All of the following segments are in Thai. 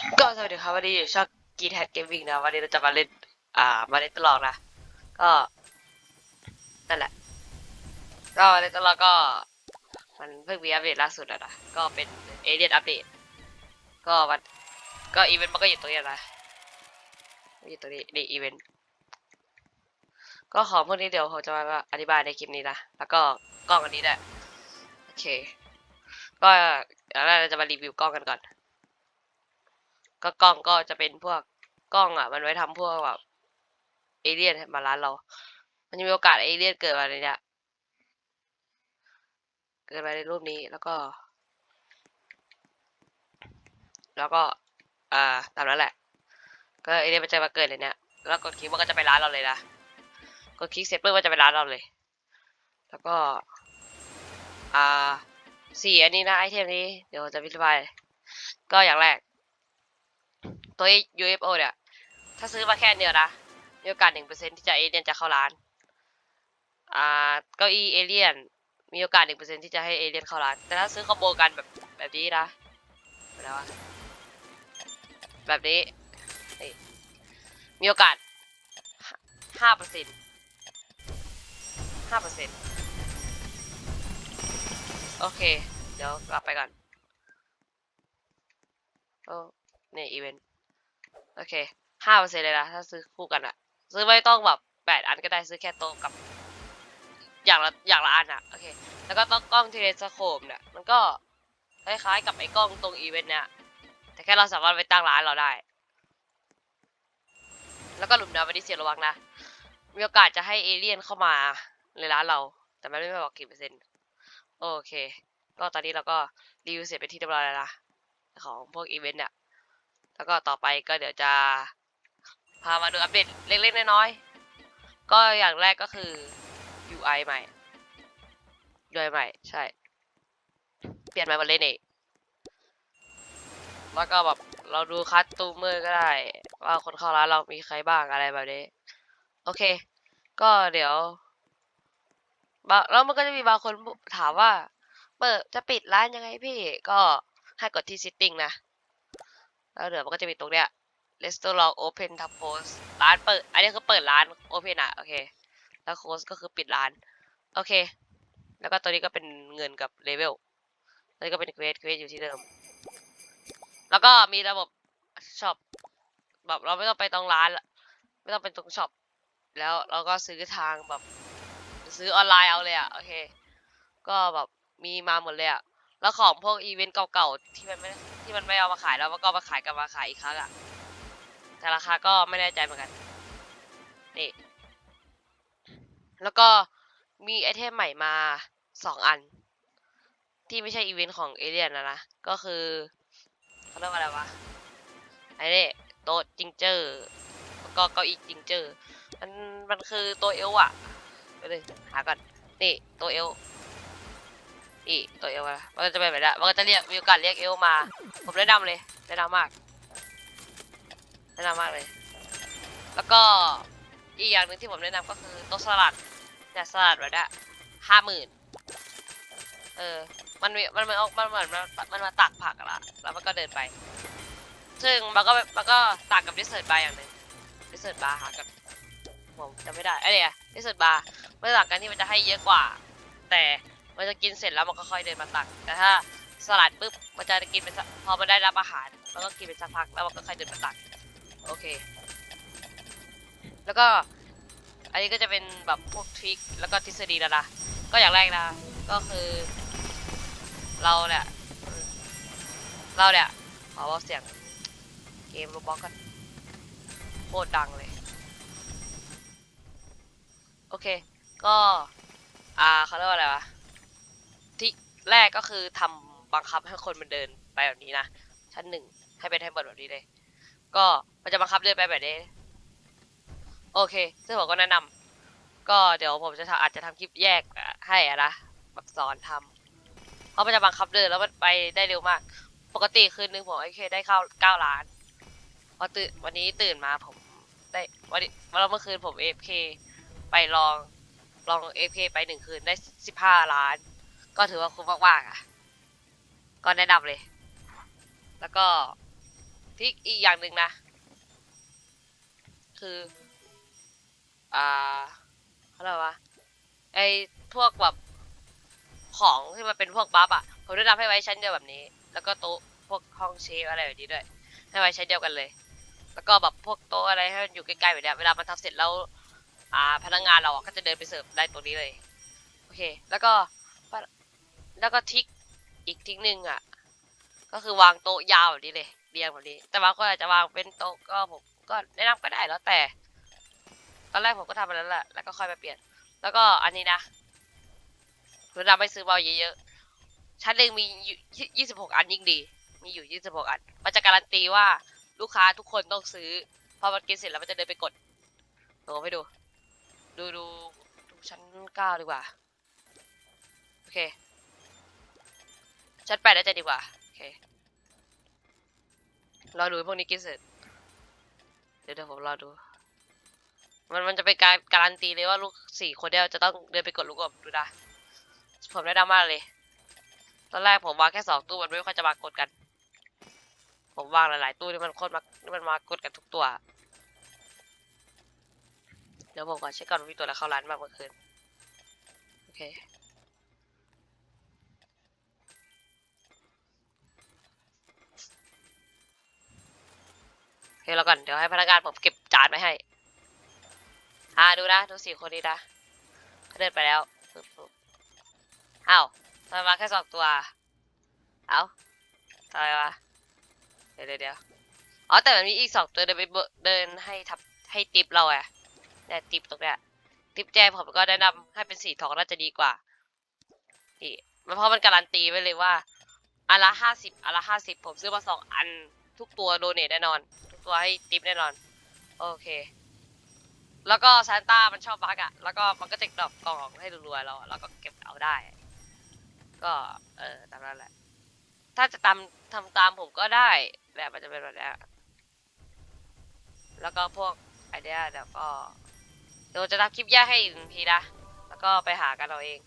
ก็สวัสดีครับวันนี้อยู่ช่องกีแทดเกมมิ่งนะวันนี้เราจะมาเล่น อ่า มาเล่นตลอดนะ ก็นั่นแหละ ก็มาเล่นตลอดก็ มันเพิ่งมีอัปเดตล่าสุดอะนะก็เป็นเอเลียนอัปเดต ก็มันก็อีเวนต์มันก็อยู่ตรงนี้นะอยู่ตรงนี้นี่อีเวนต์ก็ของพวกนี้เดี๋ยวผมจะมาอธิบายในคลิปนี้นะแล้วก็กล้องอันนี้ด้วยโอเค ก็เดี๋ยวเราจะมารีวิวกล้องกันก่อน ก็กล้องก็จะเป็นพวกกล้องอะ มันไว้ทำพวกแบบเอเลี่ยนมาร้านเรา มันจะมีโอกาสเอเลี่ยนเกิดมาในเนี้ยเกิดมาในรูปนี้แล้วก็ แล้วก็อ่าตามนั้นแหละ ก็เอเลี่ยนมันจะมาเกิดในเนี้ยแล้วกดคลิกมันก็จะไปร้านเราเลยนะกดคลิกเสร็จปุ๊บมันจะไปร้านเราเลย แล้วก็อ่าสี่อันนี้นะไอเทมนี้เดี๋ยวจะอธิบาย ก็อย่างแรก ตัว UFO เนี่ย ถ้าซื้อมาแค่อันเดียวนะ มีโอกาสหนึ่งเปอร์เซ็นที่จะเอเลี่ยนจะเข้าร้าน อ่า เก้าอี้เอเลี่ยน มีโอกาสหนึ่งเปอร์เซ็นที่จะให้เอเลี่ยนเข้าร้าน แต่ถ้าซื้อคอมโบกันแบบแบบนี้นะอะไรวแบบนี้ มีโอกาสห้าเปอร์เซ็นห้าเปอร์เซ็นโอเค เดี๋ยวกลับไปก่อนโอ้ เนี่ยอีเวนต์โอเคห้าเปอร์เซ็นต์เลยนะถ้าซื้อคู่กันอะซื้อไม่ต้องแบบแปดอันก็ได้ซื้อแค่โต๊ะกับ อย่างละอย่างละอันอะโอเค แล้วก็ต้องกล้องเทเลสโคปเนี่ยมันก็คล้ายๆกับไอ้กล้องตรงอีเวนต์เนี่ยแต่แค่เราสามารถไปตั้งร้านเราได้ แล้วก็หลุมดำวันนี้เสียระวังนะมีโอกาสจะให้เอเลี่ยนเข้ามาในร้านเรา แต่ไมันไม่บอกกี่เปอร์เซ็นต์โอเค ก็ตอนนี้เราก็รีวิวเสร็จไปนที่เรียบร้อยแล้วนะของพวกอีเวนต์เนี่ย แล้วก็ต่อไปก็เดี๋ยวจะ พามาดูอัปเดตเล็กๆน้อยๆ ก็อย่างแรกก็คือ UI ใหม่ UI ใหม่ ใช่ เปลี่ยนใหม่หมดเลยนี่แล้วก็แบบเราดูคัสตูมเมอร์ก็ได้ ว่าคนเข้าร้านเรามีใครบ้างอะไรแบบนี้ โอเค ก็เดี๋ยวแล้วมันก็จะมีบางคนถามว่า เปิดจะปิดร้านยังไงพี่ ก็ให้กดที่ setting นะ แล้วเดี๋ยวมันก็จะมีตรงเนี้ย restaurant open to close ร้านเปิด อันนี้คือเปิดร้าน open อะโอเค แล้ว close ก็คือปิดร้าน โอเค แล้วก็ตัวนี้ก็เป็นเงินกับ level ตัวนี้ก็เป็นเควสเควสอยู่ที่เดิม แล้วก็มีระบบช็อปแบบเราไม่ต้องไปตรงร้านละไม่ต้องไปตรงช็อป แล้วเราก็ซื้อทางแบบ ซื้อออนไลน์เอาเลยอะโอเค ก็แบบมีมาหมดเลยอะ แล้วของพวกอีเวนต์เก่าๆที่มันไม่ที่มันไม่เอามาขายแล้วมันก็มาขายกลับมาขายอีกครั้งอะแต่ราคาก็ไม่แน่ใจเหมือนกันนี่แล้วก็มีไอเทมใหม่มาสองอัน ที่ไม่ใช่อีเวนต์ของเอเลียนนะนะก็คือเขาเรียกว่าอะไรวะไอ้นี่โต๊ะจิงเจอร์แล้วก็เก้าอี้จิงเจอร์มันมันคือตัวเอลอะไปเลยหาก่อนนี่ตัวเอล นี่ตัวเอลอะมันก็จะเป็นแบบนี้มันก็จะเรียกมีโอกาสเรียกเอลมา ผมแนะนำเลยแนะนำมากแนะนำมากเลย แล้วก็อีกอย่างหนึ่งที่ผมแนะนำก็คือโต๊ะสลัดเนี่ยสลัดแบบนี้ห้าหมื่นเออ มันมันมันออกมันเหมือนมันมันมาตักผักละแล้วมันก็เดินไป ซึ่งมันก็มันก็ต่างกับดิสเซอร์บาร์อย่างหนึ่งดิสเซอร์บาร์หากันผมจำไม่ได้ไอ้เนี่ยดิสเซอร์บาร์ไม่ต่างกันที่มันจะให้เยอะกว่า แต่ มันจะกินเสร็จแล้วมันก็ค่อยเดินมาตัก แต่ถ้าสลัดปุ๊บมันจะกินเป็นสักพอมันได้รับอาหารมันก็กินเป็นสักพักแล้วมันก็ค่อยเดินมาตัก โอเค แล้วก็อันนี้ก็จะเป็นแบบพวกทริคแล้วก็ทฤษฎีแล้วนะก็อย่างแรกนะ ก็คือ เราเนี่ยเราเนี่ยขอบอกเสียงเกมโรบอกกันโคตรดังเลย โอเค ก็ อ่าเขาเรียกว่าอะไรวะ แรกก็คือทำบังคับให้คนมันเดินไปแบบนี้นะ ชั้นหนึ่งให้เป็นให้เปิดแบบนี้เลย ก็มันจะบังคับเดินไปแบบนี้ โอเค ซึ่งผมก็แนะนำก็เดี๋ยวผมจะอาจจะทำคลิปแยกให้อะนะแบบสอนทำเพราะมันจะบังคับเดินแล้วมันไปได้เร็วมาก ปกติคืนนึงผมโอเคได้เข้าเก้าล้านพอตื่นวันนี้ตื่นมาผมได้วันนี้วันเมื่อคืนผมเอฟเคไปลองลองเอฟเคไปหนึ่งคืนได้สิบห้าล้าน ก็ถือว่าคุ้มมากๆอะ ก็แนะนำเลย แล้วก็ทริกอีกอย่างหนึ่งนะ คือ อ่าเขาเรียกว่าไอพวกแบบของที่มันเป็นพวกบัฟอะผมแนะนำให้ไว้ชั้นเดียวแบบนี้ แล้วก็โต๊ะพวกห้องเชฟอะไรแบบนี้ด้วย ให้ไว้ชั้นเดียวกันเลย แล้วก็แบบพวกโต๊ะอะไรให้มันอยู่ใกล้ๆแบบนี้เวลามันทำเสร็จแล้ว อ่า พนักงานเราก็จะเดินไปเสิร์ฟได้ตรงนี้เลย โอเค แล้วก็ แล้วก็ทิกอีกทิกหนึ่งอะ ก็คือวางโต๊ะยาวแบบนี้เลยเรียงแบบนี้ แต่บางคนอาจจะวางเป็นโต๊ะก็ผมก็แนะนำก็ได้แล้วแต่ ตอนแรกผมก็ทำแบบนั้นแหละแล้วก็ค่อยมาเปลี่ยน แล้วก็อันนี้นะผมนำไปซื้อบอลเยอะๆชั้นหนึ่งมียี่สิบหกอันยิ่งดี มีอยู่ยี่สิบหกอัน มันจะการันตีว่าลูกค้าทุกคนต้องซื้อ พอมันกินเสร็จแล้วมันจะเดินไปกดผมให้ดู ดูดูดูชั้นเก้าดีกว่า โอเค ชั้นแปดน่าจะดีกว่าโอเครอดูพวกนี้กินเสร็จเดี๋ยวเดี๋ยวผมรอดู มันมันจะเป็นการการันตีเลยว่าลูกสี่คนเดียวจะต้องเดินไปกดลูกกบดูนะผมแนะนำมากเลย ตอนแรกผมวางแค่สองตู้มันไม่ค่อยจะมากดกัน ผมวางหลายๆตู้ที่มันโคตรมาที่มันมากดกันทุกตัว เดี๋ยวผมก่อนเช็คก่อนว่ามีตัวอะไรเข้าร้านบ้างเมื่อคืน โอเค โอเคแล้วก่อน เดี๋ยวให้พนักงานผมเก็บจานไว้ให้ อ่าดูนะ ดูสี่คนนี้นะเขาเดินไปแล้วปึ๊บปึ๊บอ้าวทำไมมาแค่สองตัว เอ้าทำไมวะ เดี๋ยวเดี๋ยวอ๋อแต่มันมีอีกสองตัวเดินไปเดินให้ทับให้ติปเราอะเนี่ยติปตรงเนี้ยติปแจผมก็แนะนำให้เป็นสีทองน่าจะดีกว่านี่มันเพราะมันการันตีไว้เลยว่าอันละห้าสิบอันละห้าสิบผมซื้อมาสองอันทุกตัวโดเนทแน่นอน ตัวให้ติปแน่นอน โอเค แล้วก็ซานต้ามันชอบบักอะแล้วก็มันก็จะดรอปกล่องให้รัวๆเราแล้วก็เก็บเอาได้ ก็เออตามนั้นแหละ ถ้าจะตามทำตามผมก็ได้แบบมันจะเป็นแบบนี้แล้วก็พวกไอเดียเดี๋ยวก็เดี๋ยวจะทำคลิปแยกให้อีกทีนะ แล้วก็ไปหากันเอาเอง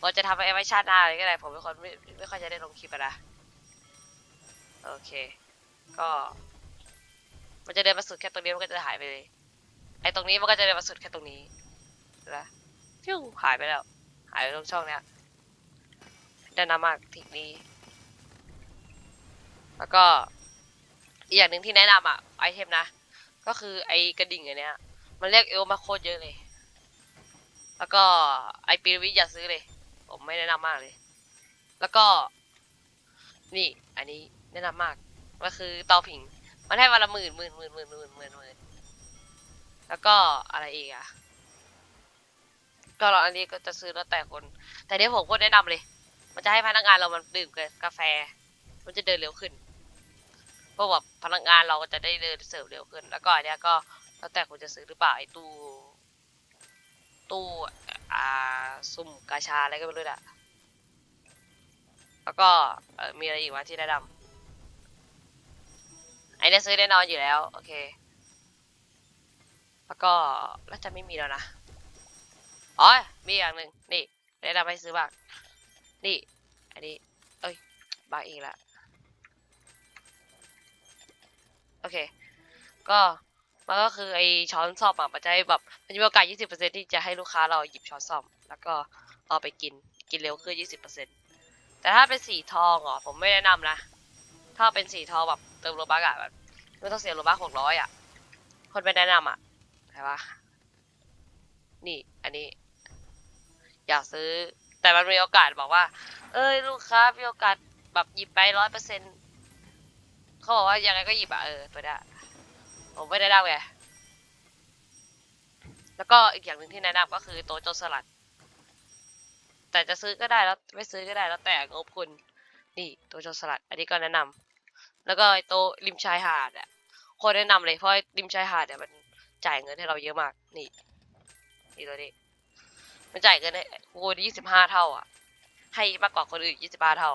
ผมจะทำไว้ชาติหน้าเลยก็ได้ ผมเป็นคนไม่ไม่ค่อยจะได้ลงคลิปอะนะ โอเค ก็ มันจะเดินมาสุดแค่ตรงนี้มันก็จะหายไปเลย ไอ้ตรงนี้มันก็จะเดินมาสุดแค่ตรงนี้นะฟิวหายไปแล้ว หายไปตรงช่องเนี้ยด้านหน้ามากทีนี้ แล้วก็อีกอย่างหนึ่งที่แนะนำอะไอเทมนะ ก็คือไอกระดิ่งอันเนี้ย มันเรียกเอลมาโคตรเยอะเลย แล้วก็ไอปีรวิทอย่าซื้อเลย ผมไม่แนะนำมากเลย แล้วก็ นี่ อันนี้แนะนำมาก ก็คือเตาผิง มันให้วันละหมื่นหมื่นหมื่นหมื่นหมื่นหมื่นหมื่นแล้วก็อะไรอีกอะก็เราอันนี้ก็จะซื้อแล้วแต่คน แต่เนี่ยผมก็แนะนำเลย มันจะให้พนักงานเรามันดื่มกาแฟ มันจะเดินเร็วขึ้นเพราะแบบพนักงานเราก็จะได้เดินเสิร์ฟเร็วขึ้น แล้วก็อันเนี้ยก็แล้วแต่คุณจะซื้อหรือเปล่าไอ้ตู้ตู้อ่าซุ่มกาชาอะไรก็ไม่รู้อะแล้วก็มีอะไรอีกวะที่แนะนำ อ้เนี่ยซื้อแน่นอนอยู่แล้ว โอเค แล้วก็น่าจะไม่มีแล้วนะอ๋อมีอย่างหนึ่งนี่แนะนำให้ซื้อบ้างนี่ อันนี้ เอ้ยบางอีกแล้วโอเค ก็มันก็คือไอช้อนซ่อมอะมันจะให้แบบมันจะมีโอกาส 20%ที่จะให้ลูกค้าเราหยิบช้อนซ่อม แล้วก็เอาไปกินกินเร็วขึ้น 20%แต่ถ้าเป็นสีทองอะผมไม่แนะนำนะ ถ้าเป็นสีทองแบบ เติมโลบักอะแบบไม่ต้องเสียโลบักหกร้อยอะคนไม่แนะนำอะใช่ปะนี่ อันนี้ อยากซื้อ แต่มันมีโอกาสบอกว่า เอ้ยลูกค้ามีโอกาสแบบหยิบไปร้อยเปอร์เซ็นต์เขาบอกว่ายังไงก็หยิบอะเออตัวเนี้ผมไม่ได้ได้ไงแล้วก็อีกอย่างหนึ่งที่แนะนำก็คือโต๊ะโจรสลัด แต่จะซื้อก็ได้แล้วไม่ซื้อก็ได้แล้วแต่งบคุณ นี่โต๊ะโจรสลัด อันนี้ก็แนะนำ แล้วก็ไอ้โต๊ะริมชายหาดอะโคนแนะนำเลยเพราะริมชายหาดเนี่ยมันจ่ายเงินให้เราเยอะมาก นี่นี่ตัวนี้มันจ่ายเงินให้โอ้ยี่สิบห้าเท่า อะ ให้มากกว่าคนอื่นยี่สิบห้าเท่า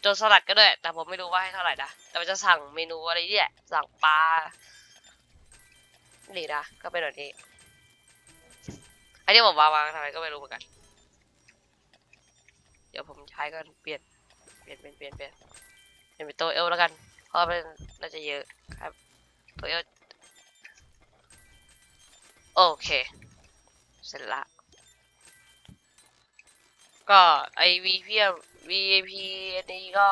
โจรสลัดก็ด้วย แต่ผมไม่รู้ว่าให้เท่าไหร่นะแต่มันจะสั่งเมนูอะไรเนี่ยสั่งปลานี่นะก็เป็นแบบนี้อันนี้ผมวางวางทำไมก็ไม่รู้เหมือนกัน เดี๋ยวผมใช้กันเปลี่ยน เปลี่ยนเปลี่ยนเปลี่ยนเปลี่ยน เปลี่ยนเป็นตัวเอลแล้วกัน เพราะมันน่าจะเยอะครับโตโยโอเค เสร็จละ ก็ไอวีพี VIP อันนี้ก็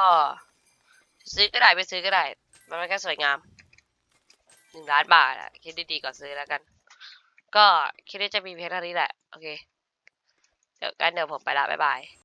ซื้อก็ได้ไม่ซื้อก็ได้ มันไม่แค่สวยงามหนึ่งล้านบาทอะคิดดีๆก่อนซื้อแล้วกัน ก็คิดว่าจะมีเพียงเท่านี้แหละ โอเค เดี๋ยวกันเดี๋ยวผมไปละ บ๊ายบาย